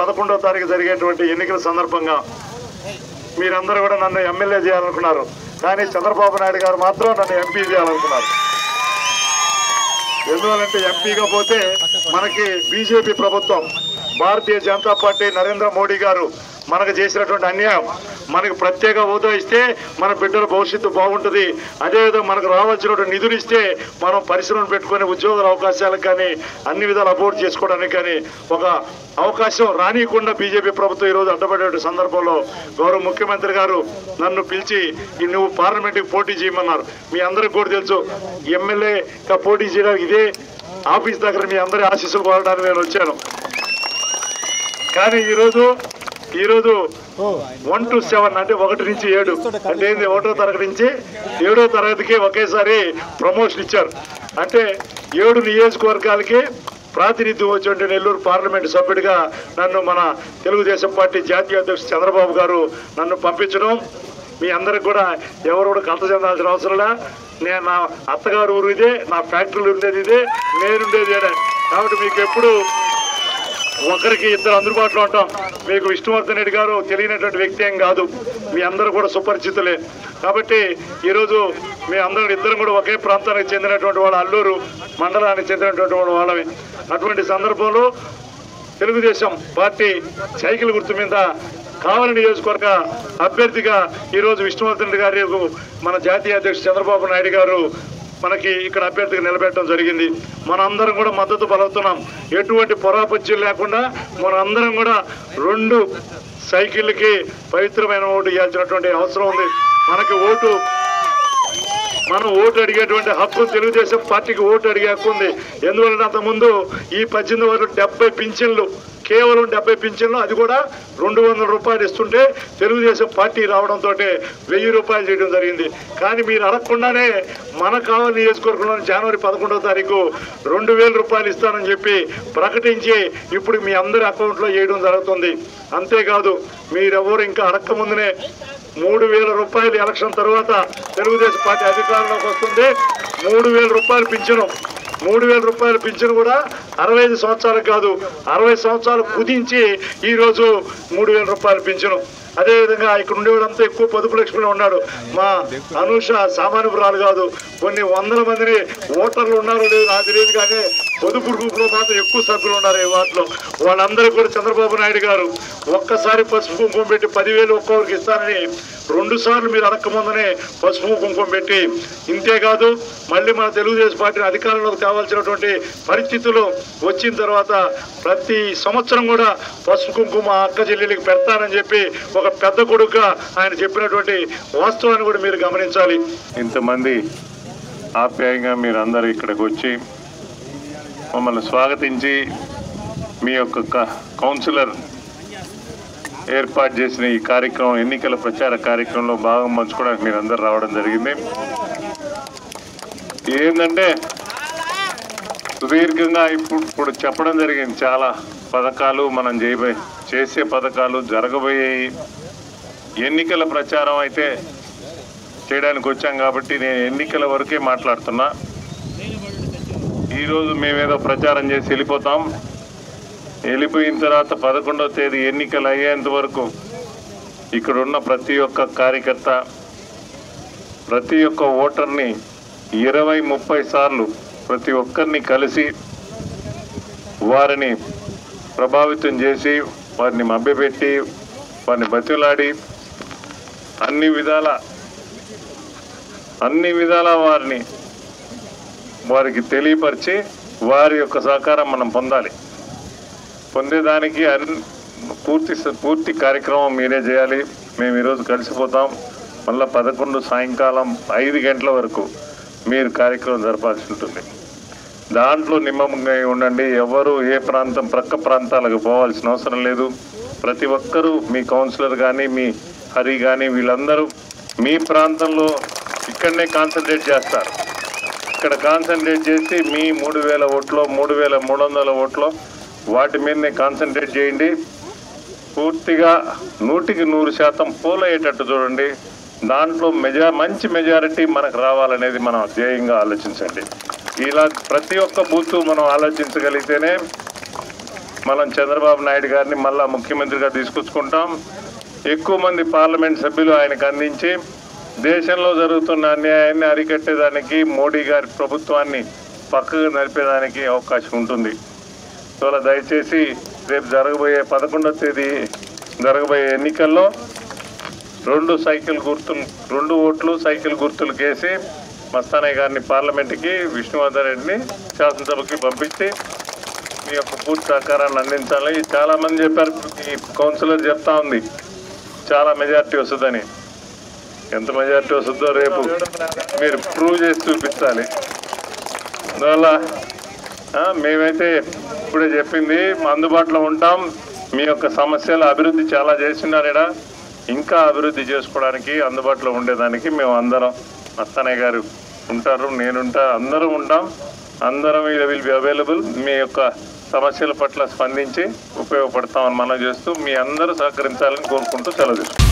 పదకొండో పదకొండవ తారీఖు జరిగేటువంటి ఎన్నికల సందర్భంగా మీరందరూ కూడా నన్ను ఎమ్మెల్యే చేయాలనుకున్నారు. కానీ చంద్రబాబు నాయుడు గారు మాత్రం నన్ను ఎంపీ చేయాలనుకున్నారు. ఎందువలంటే ఎంపీగా పోతే మనకి బీజేపీ ప్రభుత్వం భారతీయ జనతా పార్టీ నరేంద్ర మోడీ గారు మనకు చేసినటువంటి అన్యాయం. మనకు ప్రత్యేక హోదా ఇస్తే మన బిడ్డల భవిష్యత్తు బాగుంటుంది. అదేవిధంగా మనకు రావాల్సినటువంటి నిధులు ఇస్తే మనం పరిశ్రమలు పెట్టుకునే ఉద్యోగాల అవకాశాలకు కానీ అన్ని విధాలు అబోర్డ్ చేసుకోవడానికి కానీ ఒక అవకాశం రానియకుండా బీజేపీ ప్రభుత్వం ఈరోజు అడ్డపడే సందర్భంలో గౌరవ ముఖ్యమంత్రి గారు నన్ను పిలిచి నువ్వు పార్లమెంట్కి పోటీ చేయమన్నారు. మీ అందరికి కూడా తెలుసు ఎమ్మెల్యేగా పోటీ చేయడానికి ఇదే ఆఫీస్ దగ్గర మీ అందరి ఆశీస్సులు కోరడానికి నేను వచ్చాను. కానీ ఈరోజు ఈరోజు వన్ టు సెవెన్ అంటే ఒకటి నుంచి ఏడు. అంటే ఏంది ఒకటో తరగతి నుంచి ఏడో తరగతికి ఒకేసారి ప్రమోషన్ ఇచ్చారు. అంటే ఏడు నియోజకవర్గాలకి ప్రాతినిధ్యం వచ్చినటువంటి నెల్లూరు పార్లమెంట్ సభ్యుడిగా నన్ను మన తెలుగుదేశం పార్టీ జాతీయ అధ్యక్షుడు చంద్రబాబు గారు నన్ను పంపించడం. మీ అందరికి కూడా ఎవరు కూడా కలత చెందాల్సిన అవసరంలా నేను నా అత్తగారు ఊరు ఇదే నా ఫ్యాక్టరీలు ఉండేది ఇదే నేనుండేది కాబట్టి మీకు ఎప్పుడు ఒకరికి ఇద్దరు అందుబాటులో ఉంటాం. మీకు విష్ణువర్ధన్ రెడ్డి గారు తెలియనటువంటి వ్యక్తి ఏం కాదు. మీ అందరూ కూడా సుపరిచితులే. కాబట్టి ఈరోజు మీ అందరం ఇద్దరం కూడా ఒకే ప్రాంతానికి చెందినటువంటి వాళ్ళ అల్లూరు మండలానికి చెందినటువంటి వాళ్ళ వాళ్ళమే. అటువంటి సందర్భంలో తెలుగుదేశం పార్టీ సైకిల్ గుర్తు మీద కావలి నియోజకవర్గ అభ్యర్థిగా ఈరోజు విష్ణువర్ధన్ రెడ్డి గారి మన జాతీయ అధ్యక్షుడు చంద్రబాబు నాయుడు గారు మనకి ఇక్కడ అభ్యర్థిగా నిలబెట్టడం జరిగింది. మనందరం కూడా మద్దతు పలుకుతున్నాం. ఎటువంటి పొరాపత్యం లేకుండా మనందరం కూడా రెండు సైకిళ్ళకి పవిత్రమైన ఓటు ఇవ్వాల్సినటువంటి అవసరం ఉంది. మనకి ఓటు మనం ఓటు అడిగేటువంటి హక్కు తెలుగుదేశం పార్టీకి ఓటు అడిగే హక్కు ఉంది. ఎందువలన అంతకుముందు ఈ పద్దెనిమిది వరకు డెబ్బై పింఛన్లు కేవలం డెబ్బై పింఛన్లు అది కూడా రెండు వందల రూపాయలు ఇస్తుంటే తెలుగుదేశం పార్టీ రావడంతో వెయ్యి రూపాయలు చేయడం జరిగింది. కానీ మీరు అడగకుండానే మన కావాలి నియోజకవర్గంలో జనవరి పదకొండవ తారీఖు రెండు వేల రూపాయలు ఇస్తానని చెప్పి ప్రకటించి ఇప్పుడు మీ అందరి అకౌంట్లో వేయడం జరుగుతుంది. అంతేకాదు మీరెవరు ఇంకా అడక్క ముందునే మూడు వేల రూపాయలు ఎలక్షన్ తర్వాత తెలుగుదేశం పార్టీ అధికారంలోకి వస్తుంది. మూడు వేల రూపాయలు పింఛను. మూడు వేల రూపాయలు పింఛను కూడా అరవై ఐదు సంవత్సరాలు కాదు అరవై సంవత్సరాలు కుదించి ఈరోజు మూడు వేల రూపాయలు పింఛను. అదేవిధంగా ఇక్కడ ఉండేవాడంతా ఎక్కువ పొదుపు లక్ష్మిలో ఉన్నాడు. మా అనూష సామాన్యపురాలు కాదు కొన్ని వందల మందిని ఓటర్లు ఉన్నారో లేదు నాకు తెలియదు కానీ పొదుపు గ్రూప్లో మాత్రం ఎక్కువ సభ్యులు ఉన్నారు ఈ వాటిలో వాళ్ళందరూ కూడా చంద్రబాబు నాయుడు గారు ఒక్కసారి పసుపు కుంకుమ పెట్టి పదివేలు ఒక్కొక్కరికి ఇస్తానని రెండు సార్లు మీరు అడక్కముందనే పసుపు కుంకుమ పెట్టి ఇంతేకాదు మళ్ళీ మన తెలుగుదేశం పార్టీని అధికారంలోకి తేవాల్సినటువంటి పరిస్థితులు వచ్చిన తర్వాత ప్రతి సంవత్సరం కూడా పసుపు కుంకుమ అక్క చెల్లెలికి పెడతానని చెప్పి ఒక పెద్ద కొడుకుగా ఆయన చెప్పినటువంటి వాస్తవాన్ని కూడా మీరు గమనించాలి. ఇంతమంది ఆప్యాయంగా మీరు అందరూ ఇక్కడికి వచ్చి మమ్మల్ని స్వాగతించి మీ యొక్క కౌన్సిలర్ ఏర్పాటు చేసిన ఈ కార్యక్రమం ఎన్నికల ప్రచార కార్యక్రమంలో భాగం పంచుకోవడానికి మీరు అందరు రావడం జరిగింది. ఏంటంటే సుదీర్ఘంగా ఇప్పుడు ఇప్పుడు చెప్పడం జరిగింది. చాలా పథకాలు మనం చేయబోయే చేసే పథకాలు జరగబోయేవి ఎన్నికల ప్రచారం అయితే చేయడానికి వచ్చాం కాబట్టి నేను ఎన్నికల వరకే మాట్లాడుతున్నా. ఈరోజు మేమేదో ప్రచారం చేసి వెళ్ళిపోతాం. వెళ్ళిపోయిన తర్వాత పదకొండవ తేదీ ఎన్నికలు అయ్యేంత వరకు ఇక్కడ ఉన్న ప్రతి ఒక్క కార్యకర్త ప్రతి ఒక్క ఓటర్ని ఇరవై ముప్పై సార్లు ప్రతి ఒక్కరిని కలిసి వారిని ప్రభావితం చేసి వారిని మభ్యపెట్టి వారిని బతిలాడి అన్ని విధాల అన్ని విధాల వారిని వారికి తెలియపరిచి వారి యొక్క సహకారం మనం పొందాలి. పొందేదానికి అన్ పూర్తి స- పూర్తి కార్యక్రమం మీరే చేయాలి. మేము ఈరోజు కలిసిపోతాం. మళ్ళీ పదకొండు సాయంకాలం ఐదు గంటల వరకు మీరు కార్యక్రమం జరపాల్సి ఉంటుంది. దాంట్లో నిమ్మకంగా ఉండండి. ఎవరు ఏ ప్రాంతం ప్రక్క ప్రాంతాలకు పోవాల్సిన అవసరం లేదు. ప్రతి ఒక్కరూ మీ కౌన్సిలర్ కానీ మీ హరి కానీ వీళ్ళందరూ మీ ప్రాంతంలో ఇక్కడనే కాన్సన్ట్రేట్ చేస్తారు. ఇక్కడ కాన్సన్ట్రేట్ చేసి మీ మూడు వేల ఓట్లో మూడు వేల మూడు వందల ఓట్లో వాటి మీదనే కాన్సన్ట్రేట్ చేయండి. పూర్తిగా నూటికి నూరు శాతం పోల్ అయ్యేటట్టు చూడండి. దాంట్లో మెజా మంచి మెజారిటీ మనకు రావాలనేది మనం ధ్యేయంగా ఆలోచించండి. ఇలా ప్రతి ఒక్క బూత్ మనం ఆలోచించగలిగితేనే మనం చంద్రబాబు నాయుడు గారిని మళ్ళా ముఖ్యమంత్రిగా తీసుకొచ్చుకుంటాం. ఎక్కువ మంది పార్లమెంట్ సభ్యులు ఆయనకు అందించి దేశంలో జరుగుతున్న అన్యాయాన్ని అరికట్టేదానికి మోడీ గారి ప్రభుత్వాన్ని పక్కకు నడిపేదానికి అవకాశం ఉంటుంది. సో అలా దయచేసి రేపు జరగబోయే పదకొండవ తేదీ జరగబోయే ఎన్నికల్లో రెండు సైకిల్ గుర్తులు రెండు ఓట్లు సైకిల్ గుర్తులు కేసి మస్తానయ్య గారిని పార్లమెంట్కి విష్ణువర్ధన్ రెడ్డిని శాసనసభకి పంపించి మీ యొక్క పూర్తి సహకారాన్ని అందించాలి. చాలామంది చెప్పారు ఈ కౌన్సిలర్ చెప్తా ఉంది చాలా మెజార్టీ వస్తుందని. ఎంత మెజార్టీ వస్తుందో రేపు మీరు ప్రూవ్ చేసి చూపించాలి. అందువల్ల మేమైతే ఇప్పుడే చెప్పింది అందుబాటులో ఉంటాం. మీ యొక్క సమస్యలు అభివృద్ధి చాలా చేస్తున్నారు ఈడ ఇంకా అభివృద్ధి చేసుకోవడానికి అందుబాటులో ఉండేదానికి మేము అందరం అత్తనయ్య గారు ఉంటారు నేనుంటా అందరం ఉంటాం. అందరం ఇది విల్ బి అవైలబుల్ మీ యొక్క సమస్యల పట్ల స్పందించి ఉపయోగపడతామని మనం చేస్తూ మీ అందరూ సహకరించాలని కోరుకుంటూ సెలవు తీసుకుంటాం